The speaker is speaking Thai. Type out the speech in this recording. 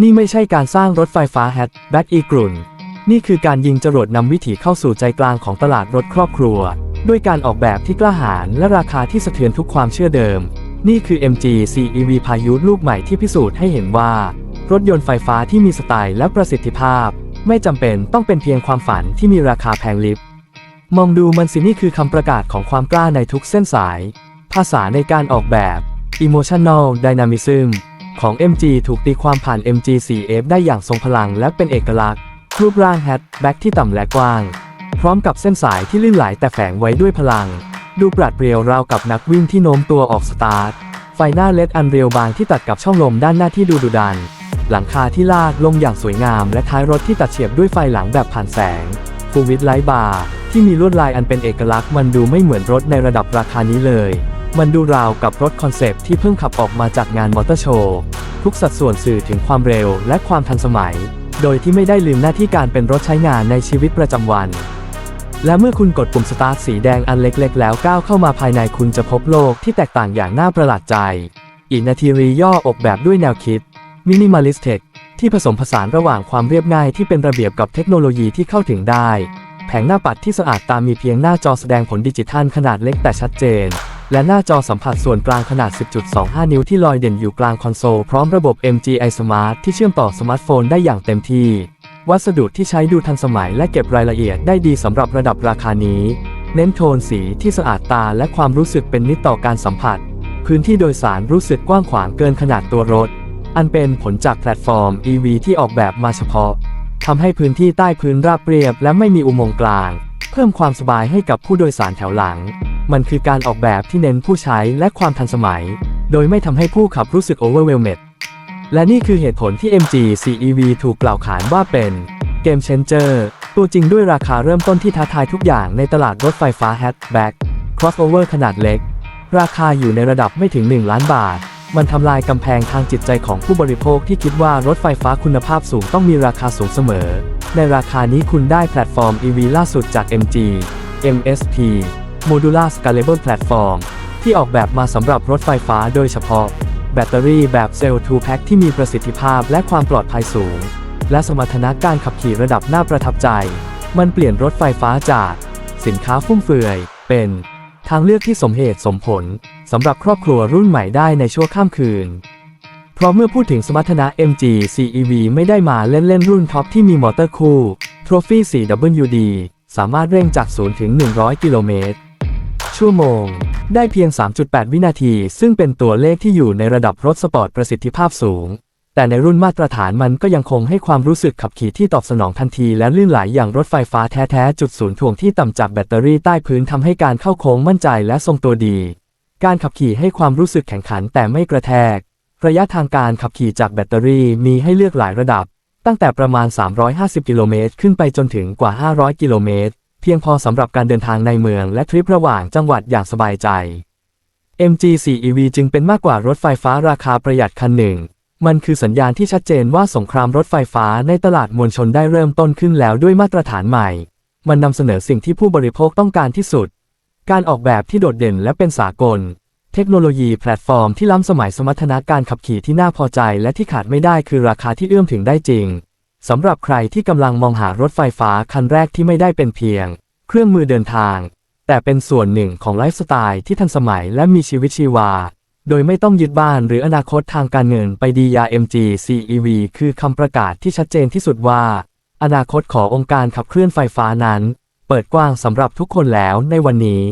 นี่ไม่ใช่การสร้างรถไฟฟ้าแฮทแบ็กอีกรุ่น นี่คือการยิงจรวดนำวิถีเข้าสู่ใจกลางของตลาดรถครอบครัว ด้วยการออกแบบที่กล้าหาญและราคาที่สะเทือนทุกความเชื่อเดิม นี่คือ MG CEV พายุลูกใหม่ที่พิสูจน์ให้เห็นว่า รถยนต์ไฟฟ้าที่มีสไตล์และประสิทธิภาพ ไม่จำเป็นต้องเป็นเพียงความฝันที่มีราคาแพงลิบมองดูมันสินี่คือคำประกาศของความกล้าในทุกเส้นสาย ภาษาในการออกแบบ Emotional Dynamism ของ MG ถูกตีความผ่าน MG 4F ได้อย่างทรงพลังและเป็นเอกลักษณ์ รูปร่างแฮทแบ็กที่ต่ำและกว้าง พร้อมกับเส้นสายที่ลื่นไหลแต่แฝงไว้ด้วยพลัง ดูปราดเปรียวราวกับนักวิ่งที่โน้มตัวออกสตาร์ท ไฟหน้าเลดอันเรียวบางที่ตัดกับช่องลมด้านหน้าที่ดูดุดัน หลังคาที่ลากลงอย่างสวยงาม และท้ายรถที่ตัดเฉียบด้วยไฟหลังแบบผ่านแสงฟูวิดไลท์บาร์ที่มีลวดลายอันเป็นเอกลักษณ์มันดูไม่เหมือนรถในระดับราคานี้เลย มันดูราวกับรถคอนเซปต์ที่เพิ่งขับออกมาจากงานมอเตอร์โชว์ ทุกสัดส่วนสื่อถึงความเร็วและความทันสมัย โดยที่ไม่ได้ลืมหน้าที่การเป็นรถใช้งานในชีวิตประจำวัน และเมื่อคุณกดปุ่มสตาร์ทสีแดงอันเล็กๆ แล้วก้าวเข้ามาภายในคุณจะพบโลกที่แตกต่างอย่างน่าประหลาดใจอีกนาทีรีย่อออกแบบด้วยแนวคิดมินิม a ลิสเทคที่ผสมผสานระหว่างความเรียบง่ายที่เป็นระเบียบกับเทคโนโลยีที่เข้าถึงได้ แผงหน้าปัดที่สะอาดตามีเพียงหน้าจอแสดงผลดิจิทัลขนาดเล็กแต่ชัดเจน และหน้าจอสัมผัสส่วนกลางขนาด 10.25 นิ้วที่ลอยเด่นอยู่กลางคอนโซลพร้อมระบบ MGI Smart ที่เชื่อมต่อสมาร์ทโฟนได้อย่างเต็มที่ วัสดุที่ใช้ดูทันสมัยและเก็บรายละเอียดได้ดีสำหรับระดับราคานี้ เน้นโทนสีที่สะอาดตาและความรู้สึกเป็นมิตต่อการสัมผัส พื้นที่โดยสารรู้สึกกว้างขวางเกินขนาดตัวรถ อันเป็นผลจากแพลตฟอร์ม EV ที่ออกแบบมาเฉพาะทำให้พื้นที่ใต้พื้นราบเรียบ และไม่มีอุโมงค์กลาง เพิ่มความสบายให้กับผู้โดยสารแถวหลัง มันคือการออกแบบที่เน้นผู้ใช้และความทันสมัย โดยไม่ทำให้ผู้ขับรู้สึก overwhelmed และนี่คือเหตุผลที่ MG CEV ถูกกล่าวขานว่าเป็น Game Changer ตัวจริงด้วยราคาเริ่มต้นที่ท้าทายทุกอย่างในตลาดรถไฟฟ้า Hatchback Crossover ขนาดเล็ก ราคาอยู่ในระดับไม่ถึง 1 ล้านบาท มันทำลายกำแพงทางจิตใจของผู้บริโภคที่คิดว่ารถไฟฟ้าคุณภาพสูงต้องมีราคาสูงเสมอ ในราคานี้คุณได้แพลตฟอร์ม EV ล่าสุดจาก MG MSP Modular Scalable Platform ที่ออกแบบมาสำหรับรถไฟฟ้าโดยเฉพาะ แบตเตอรี่แบบเซลล์2 Pack ที่มีประสิทธิภาพและความปลอดภัยสูง และสมรรถนะการขับขี่ระดับน่าประทับใจ มันเปลี่ยนรถไฟฟ้าจาก สินค้าฟุ่มเฟือย เป็น ทางเลือกที่สมเหตุสมผลสำหรับครอบครัวรุ่นใหม่ได้ในชั่วข้ามคืน เพราะเมื่อพูดถึงสมรรถนะ MG CEV ไม่ได้มาเล่นๆรุ่นท็อปที่มีมอเตอร์คู่ Trophy 4WD สามารถเร่งจาก 0 ถึง 100 กิโลเมตร ชั่วโมง ได้เพียง 3.8 วินาที ซึ่งเป็นตัวเลขที่อยู่ในระดับรถสปอร์ตประสิทธิภาพสูง แต่ในรุ่นมาตรฐานมันก็ยังคงให้ความรู้สึกขับขี่ที่ตอบสนองทันทีและลื่นไหลอย่างรถไฟฟ้าแท้ๆจุดศูนย์ถ่วงที่ต่ำจากแบตเตอรี่ใต้พื้นทำให้การเข้าโค้งมั่นใจและทรงตัวดี การขับขี่ให้ความรู้สึกแข็งขันแต่ไม่กระแทก ระยะทางการขับขี่จากแบตเตอรี่มีให้เลือกหลายระดับ ตั้งแต่ประมาณ 350 กิโลเมตรขึ้นไปจนถึงกว่า 500 กิโลเมตร เพียงพอสำหรับการเดินทางในเมืองและทริประหว่างจังหวัดอย่างสบายใจ MG4 EV จึงเป็นมากกว่ารถไฟฟ้าราคาประหยัดคันหนึ่ง มันคือสัญญาณที่ชัดเจนว่าสงครามรถไฟฟ้าในตลาดมวลชนได้เริ่มต้นขึ้นแล้วด้วยมาตรฐานใหม่ มันนำเสนอสิ่งที่ผู้บริโภคต้องการที่สุด การออกแบบที่โดดเด่นและเป็นสากล เทคโนโลยีแพลตฟอร์มที่ล้ำสมัยสมรรถนะการขับขี่ที่น่าพอใจและที่ขาดไม่ได้คือราคาที่เอื้อมถึงได้จริง สำหรับใครที่กำลังมองหารถไฟฟ้าคันแรกที่ไม่ได้เป็นเพียง เครื่องมือเดินทาง แต่เป็นส่วนหนึ่งของไลฟ์สไตล์ที่ทันสมัยและมีชีวิตชีวา โดยไม่ต้องยึดบ้านหรืออนาคตทางการเงินไปดียา MG CEV คือคำประกาศที่ชัดเจนที่สุดว่า อนาคตขององค์การขับเคลื่อนไฟฟ้านั้น เปิดกว้างสำหรับทุกคนแล้วในวันนี้